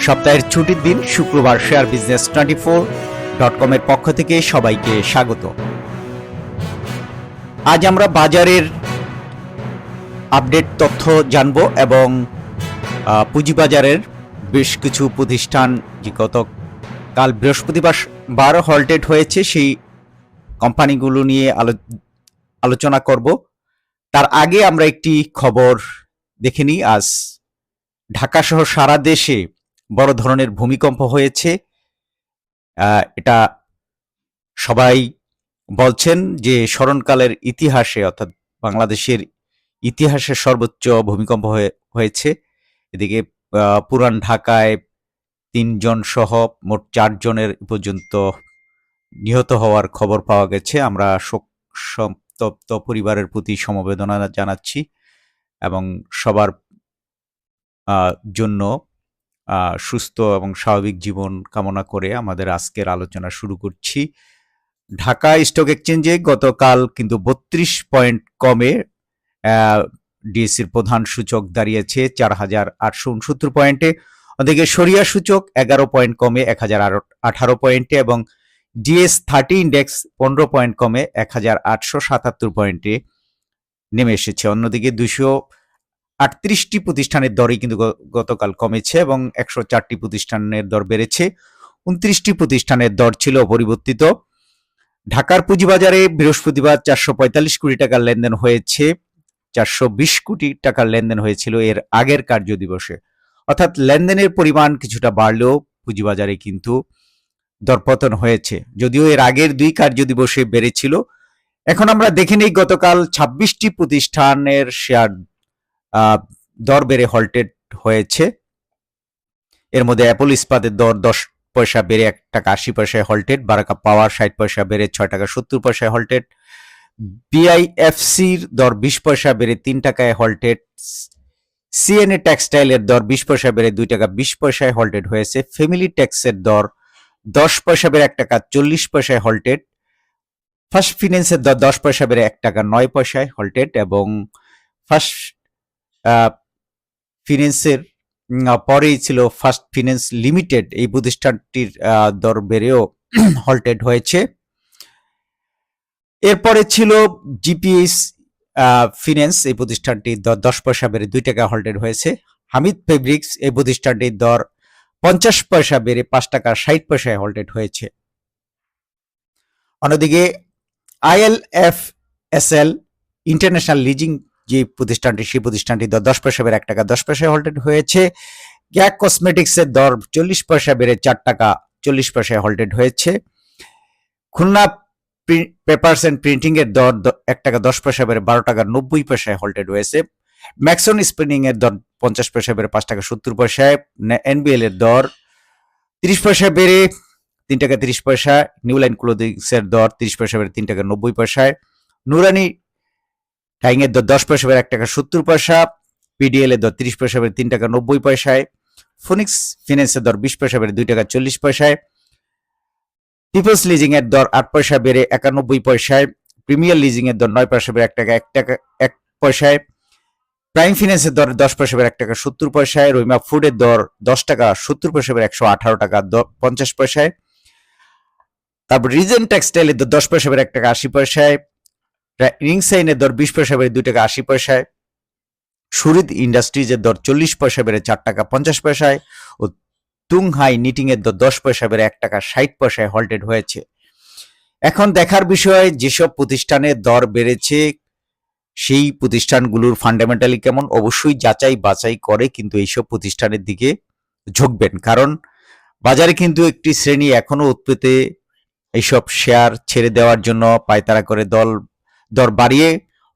সপ্তাহের ছুটির দিন শুক্রবার share business twenty four dot কমের পক্ষ থেকে সবাইকে স্বাগত। আজ আমরা বাজারের আপডেট তথ্য জানব এবং পুঁজিবাজারের বেশ কিছু প্রতিষ্ঠান যে গত কাল বৃহস্পতিবার বার হলটেড হয়েছে, সেই কোম্পানিগুলো নিয়ে আলো- আলোচনা করব। তার আগে আমরা একটি খবর দেখে নিই। আজ ঢাকা সহ সারা দেশে বড় ধরনের ভূমিকম্প হয়েছে। এটা সবাই বলছেন যে স্মরণকালের ইতিহাসে, অর্থাৎ বাংলাদেশের ইতিহাসে সর্বোচ্চ ভূমিকম্প হয়ে- হয়েছে। এদিকে পুরান ঢাকায় তিনজন সহ মোট চারজনের পর্যন্ত নিহত হওয়ার খবর পাওয়া গেছে। আমরা শোক সন্তপ্ত পরিবারের প্রতি সমবেদনা জানাচ্ছি এবং সবার জন্য সুস্থ এবং স্বাভাবিক জীবন কামনা করে আমাদের আজকের আলোচনা শুরু করছি। ঢাকা স্টক এক্সচেঞ্জে গতকাল কিন্তু বত্রিশ পয়েন্ট কমে ডিএসসির প্রধান সূচক দাঁড়িয়েছে চার হাজার আটশো উনসত্তর পয়েন্টে। ওদিকে সরিয়া সূচক এগারো পয়েন্ট কমে, এক হাজার আঠারো পয়েন্টে এবং ডিএস থার্টি ইন্ডেক্স পনেরো পয়েন্ট কমে, এক হাজার আটশো সাতাত্তর পয়েন্টে নেমে এসেছে। অন্যদিকে দুশো আটত্রিশটি প্রতিষ্ঠানের দরই কিন্তু গতকাল কমেছে এবং একশো চারটি প্রতিষ্ঠানের দর বেড়েছে। উনত্রিশটি প্রতিষ্ঠানের দর ছিল অপরিবর্তিত। ঢাকার পুঁজিবাজারে বৃহস্পতিবার চারশো পঁয়তাল্লিশ কোটি টাকার লেনদেন হয়েছে। চারশো বিশ কোটি টাকার লেনদেন হয়েছিল এর আগের কার্য দিবসে। অর্থাৎ লেনদেনের পরিমাণ কিছুটা বাড়লেও পুঁজিবাজারে কিন্তু দরপতন হয়েছে। যদিও এর আগের দুই কার্য দিবসে বেড়েছিল। এখন আমরা দেখে নিই গতকাল ছাব্বিশটি প্রতিষ্ঠানের শেয়ার দর বেড়ে হল্টেড হয়েছে। এর মধ্যে অ্যাপল ইস্পাতের দর দশ পয়সা বেড়ে এক টাকা আশি পয়সায় হল্টেড বারাকা পাওয়ার ষাট পয়সা বেড়ে ছয় টাকা সত্তর পয়সায় হল্টেড বিআইএফসির দর বিশ পয়সা বেড়ে তিন টাকায় হল্টেড সিএনএ টেক্সটাইলের দর বিশ পয়সা বেড়ে দুই টাকা বিশ পয়সায় হল্টেড হয়েছে। ফ্যামিলি ট্যাক্সের দর দশ পয়সা বেড়ে এক টাকা চল্লিশ পয়সায় হল্টেড ফার্স্ট ফিন্যান্সের দর দশ পয়সা বেড়ে এক টাকা নয় পয়সায় হল্টেড এবং ফার্স্ট ফিন্যান্সের উম, পরেই ছিল ফার্স্ট ফিন্যান্স লিমিটেড। এই প্রতিষ্ঠানটির দর বেড়েও হল্টেড হয়েছে। এরপরে ছিল জিপিএস ফিন্যান্স এই প্রতিষ্ঠানটির দর দশ পয়সা বেড়ে দুই টাকা হল্টেড হয়েছে। হামিদ ফেব্রিক্স এই প্রতিষ্ঠানটির দর পঞ্চাশ পয়সা বেড়ে পাঁচ টাকা ষাট পয়সায় হল্টেড হয়েছে। অন্যদিকে ILF S L international leasing যে প্রতিষ্ঠানটি, সেই প্রতিষ্ঠানটি দশ পয়সা বেড়ে এক টাকা, দশ পয়সায় হল্টেড হয়েছে। গ্যাক কসমেটিক্স এর দর চল্লিশ পয়সা বেড়ে চার টাকা, চল্লিশ পয়সায় হল্টেড হয়েছে। খুলনা পেপারস এন্ড প্রিন্টিং এর দর এক টাকা, দশ পয়সা বেড়ে বারো টাকা, নব্বই পয়সায় হল্টেড হয়েছে। ম্যাক্সন স্পিনিং এর দর পঞ্চাশ পয়সা বেড়ে পাঁচ টাকা, সত্তর পয়সায়। এনবিএল এর দর তিরিশ পয়সা বেড়ে তিন টাকা তিরিশ পয়সা। নিউ লাইন ক্লোদিংস এর দর তিরিশ পয়সা বেড়ে তিন টাকা নব্বই পয়সায়। নুরানি ডাইং এর দর দশ পয়সা এক টাকা সত্তর পয়সা পিডিএল এর দর তিরিশ পয়সা তিন টাকা নব্বই পয়সায় ফোনিক্স ফিন্যান্সের দর বিশ পয়সা বেড়ে দুই টাকা চল্লিশ পয়সায় পিপলস লিজিং এর দর আট পয়সা বেড়ে একানব্বই পয়সায় প্রিমিয়ার লিজিং এর দর নয় পয়সা বেড়ে এক টাকা এক টাকা এক পয়সায় প্রাইম ফিন্যান্সের দর দশ পয়সা বেড়ে এক টাকা সত্তর পয়সায় রইমা ফুডের দর দশ টাকা সত্তর পয়সা বেড়ে একশো আঠারো টাকা পঞ্চাশ পয়সায়, তারপর রিজেন টেক্সটাইলের দর দশ পয়সা বেড়ে এক টাকা আশি পয়সায় রিংসাইনের দর বিশ পয়সা বেড়ে দুই টাকা আশি পয়সায়। সুরিদ ইন্ডাস্ট্রিজের দর চল্লিশ পয়সা বেড়ে চার টাকা পঞ্চাশ পয়সায় ও তুংহাই নিটিং এর দর দশ পয়সা বেড়ে এক টাকা ষাট পয়সায় হল্টেড হয়েছে। এখন দেখার বিষয়, যেসব প্রতিষ্ঠানের দর বেড়েছে, সেই প্রতিষ্ঠানগুলোর ফান্ডামেন্টালি কেমন? অবশ্যই যাচাই বাছাই করে কিন্তু এইসব প্রতিষ্ঠানের দিকে ঝুঁকবেন। কারণ বাজারে কিন্তু একটি শ্রেণি এখনও উৎপেতে এইসব শেয়ার ছেড়ে দেওয়ার জন্য পায়তারা করে দল দর বাড়িয়ে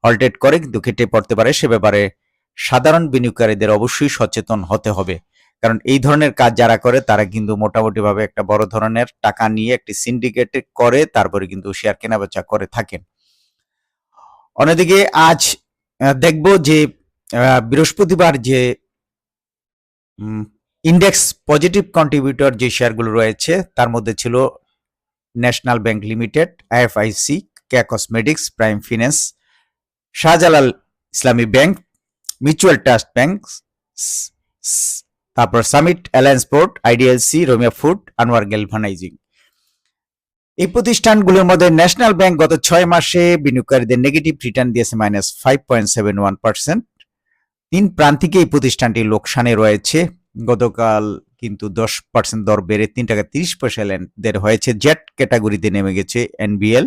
অল্টেট করে কিন্তু কেটে পড়তে পারে। সে ব্যাপারে সাধারণ বিনিয়োগকারীদের অবশ্যই সচেতন হতে হবে। কারণ এই ধরনের কাজ যারা করে, তারা কিন্তু মোটামুটিভাবে একটা বড় ধরনের টাকা নিয়ে একটি সিন্ডিকেট করে, তারপরে কিন্তু শেয়ার কেনাবেচা করে থাকেন। অন্যদিকে আজ দেখব যে বৃহস্পতিবার যে ইন্ডেক্স পজিটিভ কন্ট্রিবিউটর যে শেয়ারগুলো রয়েছে, তার মধ্যে ছিল ন্যাশনাল ব্যাংক লিমিটেড আইএফআইসি কে Cosmetics Prime Finance Shahjalal Islami Bank Mutual Trust Bank তারপর Summit Alliance Port IDLC Rahima Food Anwar Galvanising এই প্রতিষ্ঠানগুলোর মধ্যে ন্যাশনাল ব্যাংক গত ছয় মাসে বিনিয়োগকারীদের নেগেটিভ রিটার্ন দিয়েছে minus five point seven one percent তিন প্রান্তিকে এই প্রতিষ্ঠানটি লোকসানে রয়েছে। গতকাল কিন্তু দশ পার্সেন্ট দর বেড়ে তিন টাকা তিরিশ পয়সা লেনদেন হয়েছে। জেট ক্যাটাগরিতে নেমে গেছে এনবিএল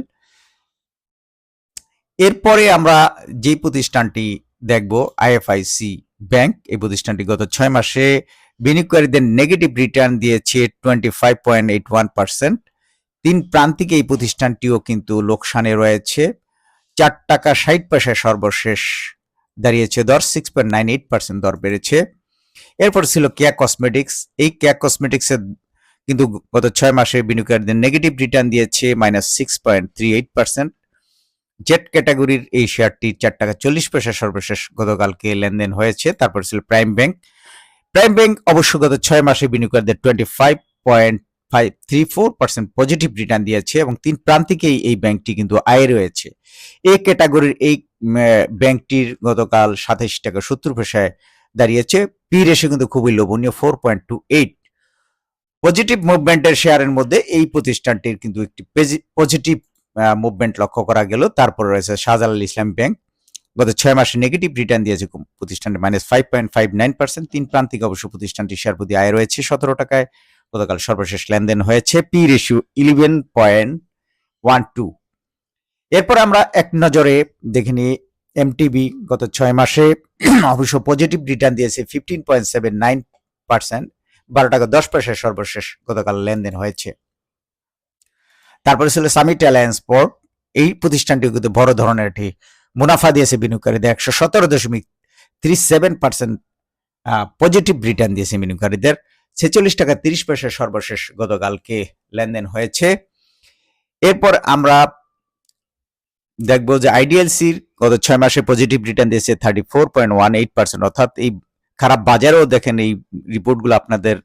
এরপরে আমরা যে প্রতিষ্ঠানটি দেখব, আইএফআইসি ব্যাংক। এই প্রতিষ্ঠানটি গত ছয় মাসে বিনিয়োগকারীদের নেগেটিভ রিটার্ন দিয়েছে twenty five point eight one percent তিন প্রান্তিকে এই প্রতিষ্ঠানটিও কিন্তু লোকসানে রয়েছে। চার টাকা ষাট পয়সায় সর্বশেষ দাঁড়িয়েছে, দর six point nine eight percent দর বেড়েছে। এরপর ছিল কেয়া কসমেটিক্স। এই কেয়া কসমেটিক্সের কিন্তু গত ছয় মাসে বিনিয়োগকারীদের নেগেটিভ রিটার্ন দিয়েছে minus six point three eight percent Z ক্যাটাগরির এই শেয়ারটি চার টাকা চল্লিশ পয়সা সর্বশেষ গতকালকে লেনদেন হয়েছে, তারপর ছিল প্রাইম ব্যাংক। প্রাইম ব্যাংক অবশ্য গত ছয় মাসে বিনিয়োগকারীদের twenty five point five three four percent positive return দিয়েছে এবং তিন প্রান্তিকেই এই ব্যাংকটি কিন্তু আয় রয়েছে। এই ক্যাটাগরির এই ব্যাংকটির গতকাল সাতাইশ টাকা সত্তর পয়সায় দাঁড়িয়েছে। পি রেশে কিন্তু খুবই লোভনীয় four point two eight positive মুভমেন্টের শেয়ারের মধ্যে এই প্রতিষ্ঠানটির কিন্তু একটি পজিটিভ মুভমেন্ট লক্ষ্য করা গেল। তারপর রয়েছে শাহজালাল ইসলাম ব্যাংক গত ছয় মাসে নেগেটিভ রিটার্ন দিয়েছে প্রতিষ্ঠানটি minus five point five nine percent তিন প্রান্তিক অবশ্য প্রতিষ্ঠানটি শেয়ার প্রতি আয় রয়েছে সতেরো টাকায়। গতকাল সর্বশেষ লেনদেন হয়েছে P ratio eleven point one two এরপর আমরা এক নজরে দেখে নিই এমটিবি গত ছয় মাসে অবশ্য পজিটিভ রিটার্ন দিয়েছে fifteen point seven nine percent বারো টাকা দশ পয়সায় সর্বশেষ গতকাল লেনদেন হয়েছে। তারপরে ছিল সামিট অ্যালায়েন্স পোর্ট এই প্রতিষ্ঠানটি কিন্তু বড় ধরনের একটি মুনাফা দিয়েছে বিনিয়োগকারীদের একশো সতেরো দশমিক ত্রিশ সেভেন পার্সেন্ট পজিটিভ রিটার্ন দিয়েছে বিনিয়োগকারীদের ছেচল্লিশ টাকা তিরিশ পয়সা সর্বশেষ গতকালকে লেনদেন হয়েছে। এরপর আমরা দেখব যে আইডিএলসির গত ছয় মাসে পজিটিভ রিটার্ন দিয়েছে thirty four point one eight percent অর্থাৎ এই খারাপ বাজারেও দেখেন এই রিপোর্টগুলো আপনাদের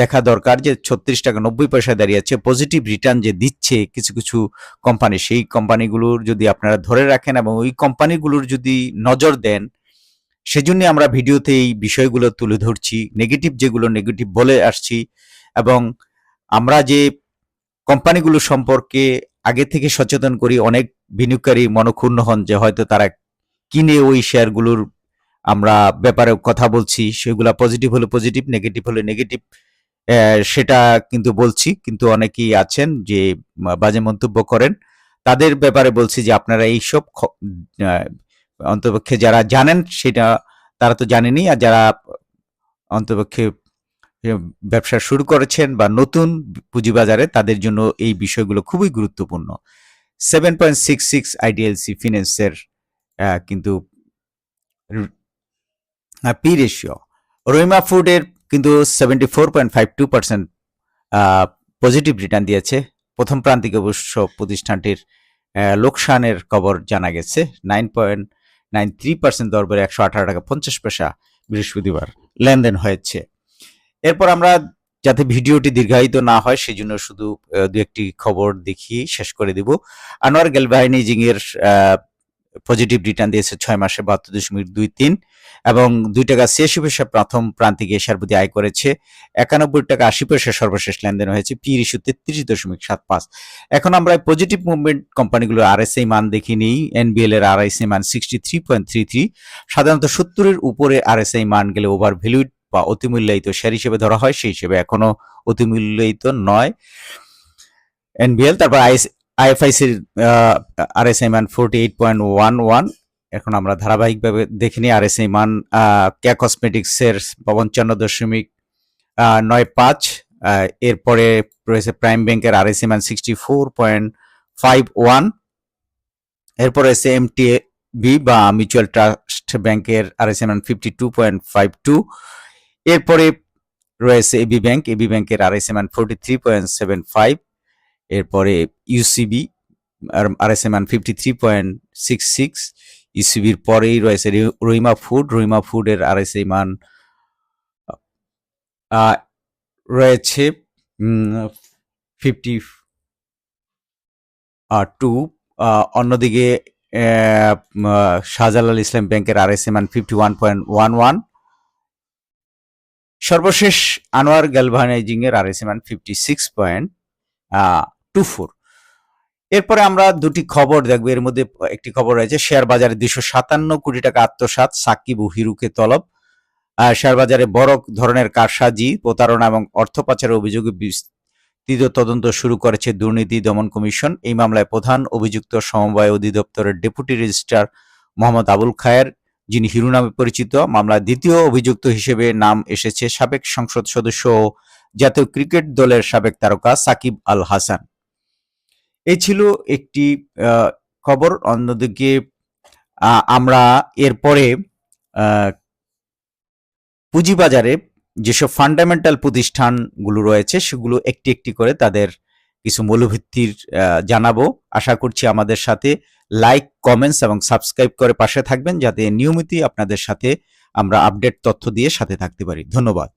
দেখা দরকার যে ছত্রিশ টাকা নব্বই পয়সা দাঁড়িয়ে আছে পজিটিভ রিটার্ন যে দিচ্ছে কিছু কিছু কোম্পানি সেই কোম্পানিগুলোর যদি আপনারা ধরে রাখেন এবং ওই কোম্পানিগুলোর যদি নজর দেন, সেজন্য আমরা ভিডিওতে এই বিষয়গুলো তুলে ধরছি নেগেটিভ যেগুলো নেগেটিভ বলে আসছি এবং আমরা যে কোম্পানিগুলো সম্পর্কে আগে থেকে সচেতন করি, অনেক বিনিয়োগকারী মনক্ষুণ্ণ হন যে হয়তো তারা কিনে ওই শেয়ারগুলোর আমরা ব্যাপারে কথা বলছি, সেগুলা পজিটিভ হলে পজিটিভ নেগেটিভ হলে নেগেটিভ সেটা কিন্তু বলছি। কিন্তু অনেকেই আছেন যে বাজে মন্তব্য করেন। তাদের ব্যাপারে বলছি যে আপনারা এইসব অন্তপক্ষে যারা জানেন সেটা তারা তো জানেনি আর যারা অন্তপক্ষে ব্যবসা শুরু করেছেন বা নতুন পুঁজিবাজারে, তাদের জন্য এই বিষয়গুলো খুবই গুরুত্বপূর্ণ। Seven point six six IDLC ফিন্যান্সের কিন্তু পি রেশিও রহিমা ফুডের কিন্তু seventy four point five two percent positive return দিয়েছে। প্রথম প্রান্তিক অবশ্য প্রতিষ্ঠানটির লোকসানের খবর জানা গেছে। Nine point nine three percent দর বেড়ে একশো আঠারো টাকা পঞ্চাশ পয়সা বৃহস্পতিবার লেনদেন হয়েছে। এরপর আমরা যাতে ভিডিওটি দীর্ঘায়িত না হয় সেই জন্য শুধু দু একটি খবর দেখিয়ে শেষ করে দিব। আনোয়ার গ্যালভাইনিজিং এর পজিটিভ রিটার্ন দিয়েছে ছয় মাসে বাহাত্তর দশমিক দুই তিন, এবং দুই টাকা ছিয়াশি পয়সা প্রথম প্রান্তিকে প্রতি আয় করেছে। একানব্বই টাকা আশি পয়সা সর্বশেষ লেনদেন হয়েছে, পি ইস্যু তেত্রিশ দশমিক সাত পাঁচ। এখন আমরা পজিটিভ মুভমেন্ট কোম্পানিগুলোর আরএসআই মান দেখি নিই এনবিএল এর আর আরআইসি মান sixty three point three three সাধারণত সত্তরের উপরে আর আরএসআই মান গেলে ওভার ভ্যালুড বা অতিমূল্যায়িত শেয়ার হিসেবে ধরা হয়, সেই হিসেবে এখনও অতিমূল্যায়িত নয়। এনবিএল তারপর আইএফআইসির আরএসআই মান forty eight point one one এখন আমরা ধারাবাহিকভাবে দেখে নিই আরএসআই মান ক্যা কসমেটিক্সের পঞ্চান্ন দশমিক নয় পাঁচ। এরপরে রয়েছে প্রাইম ব্যাংকের আর আরএসআই মান sixty four point five one এরপর রয়েছে এমটি বি বা মিউচুয়াল ট্রাস্ট ব্যাংকের আর আরএসআই মান fifty two point five two এরপরে রয়েছে এবি ব্যাংক এবি ব্যাংকের আর আরএসআই মান forty three point seven five এরপরে ইউসিবি আরএসএম মান fifty three point six six ইউসিবির পরেই রয়েছে রহিমা ফুড রহিমা ফুডের আরএসএই মান আহ, রয়েছে ফিফটি টু অন্যদিকে শাহজালাল ইসলাম ব্যাংকের আরএসএ মান fifty one point one one সর্বশেষ আনোয়ার গ্যালভানাইজিং এর RSM fifty six point two four এরপরে আমরা দুটি খবর দেখব। এর মধ্যে একটি খবর রয়েছে, শেয়ার বাজারে দুশো সাতান্ন কোটি টাকা আত্মসাৎ, সাকিব ও হিরুকে তলব। শেয়ার বাজারে বড় ধরনের কারসাজি, প্রতারণা এবং অর্থ পাচারের অভিযোগে বিস্তৃত তদন্ত শুরু করেছে দুর্নীতি দমন কমিশন। এই মামলায় প্রধান অভিযুক্ত সমবায় অধিদপ্তরের ডেপুটি রেজিস্ট্রার মোহাম্মদ আবুল খায়ের, যিনি হিরু নামে পরিচিত মামলার দ্বিতীয় অভিযুক্ত হিসেবে নাম এসেছে সাবেক সংসদ সদস্য ও জাতীয় ক্রিকেট দলের সাবেক তারকা সাকিব আল হাসান। এই ছিল একটি খবর। অন্যদিকে আমরা এরপরে পুঁজিবাজারে যেসব ফান্ডামেন্টাল প্রতিষ্ঠানগুলো রয়েছে সেগুলো একটি একটি করে তাদের কিছু মূল্যভিত্তির আহ, জানাব। আশা করছি আমাদের সাথে লাইক কমেন্টস এবং সাবস্ক্রাইব করে পাশে থাকবেন যাতে নিয়মিতই আপনাদের সাথে আমরা আপডেট তথ্য দিয়ে সাথে থাকতে পারি। ধন্যবাদ।